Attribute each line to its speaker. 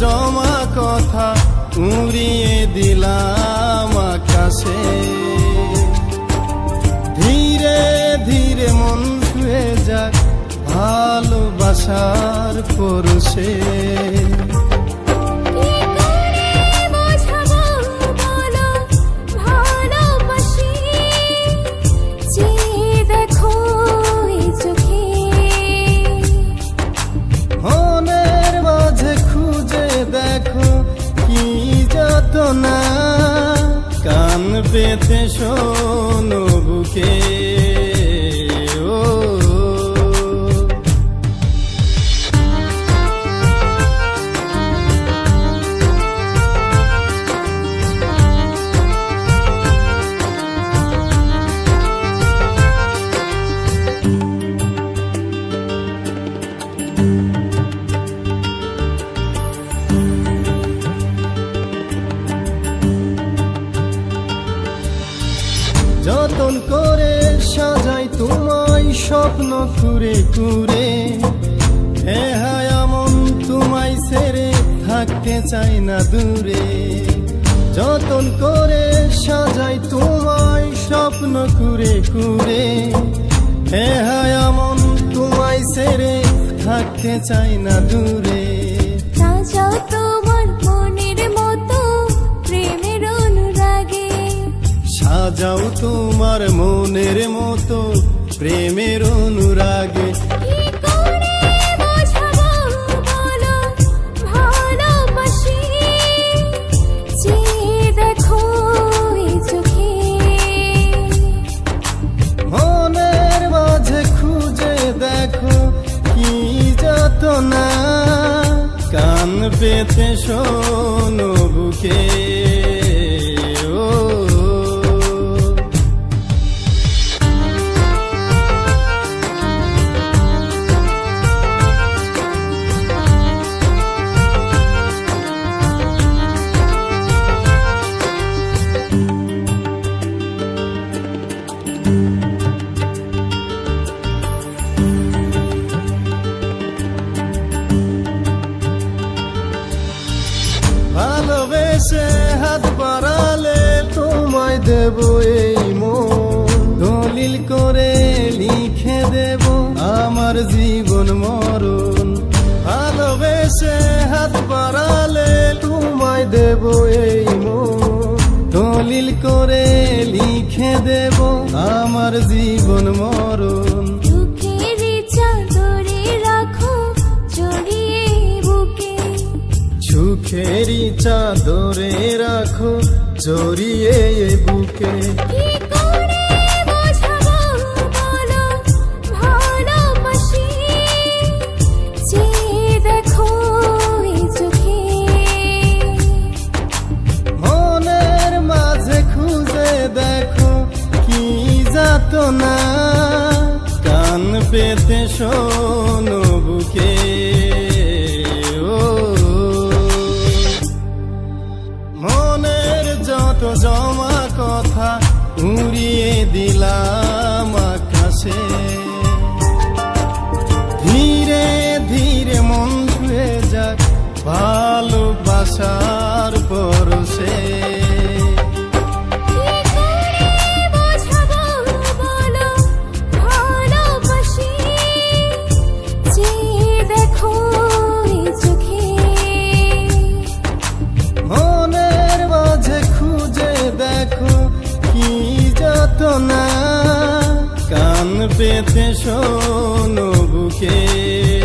Speaker 1: জমা কথা উড়িয়ে দিলাম আকাশে। ধীরে ধীরে মন ছুঁয়ে যাক ভালোবাসার পরশে। না কান পেতে শোনো বুকে। স্বপ্ন কুরে কুরে হে হায় আমন তোমায় ছেড়ে থাকতে চাই না দূরে। যতন করে সাজাই তোমায় স্বপ্ন কুরে কুরে হে হায় আমন তোমায় ছেড়ে থাকতে চাই না দূরে।
Speaker 2: সাজাও তোমার মনের মতো প্রেমের অনুরাগে।
Speaker 1: সাজাও তোমার মনের মতো প্রেমের কান পেতে শোনো বুকে। দেব এই মন। দলিল করে লিখে দেব আমার জীবন মরণ। ভালোবেসে হাত বাড়ালে তোমায় দেব এই মন। দলিল করে লিখে দেব আমার জীবন মরণ।
Speaker 2: দুঃখের চাদরে রাখো জড়িয়ে বুকে। দেখো এই চোখে।
Speaker 1: মনের মাঝে খুঁজে দেখো কি যাত না কান পেতে শোনো কি যত না কান পেতে শোনো বুকে।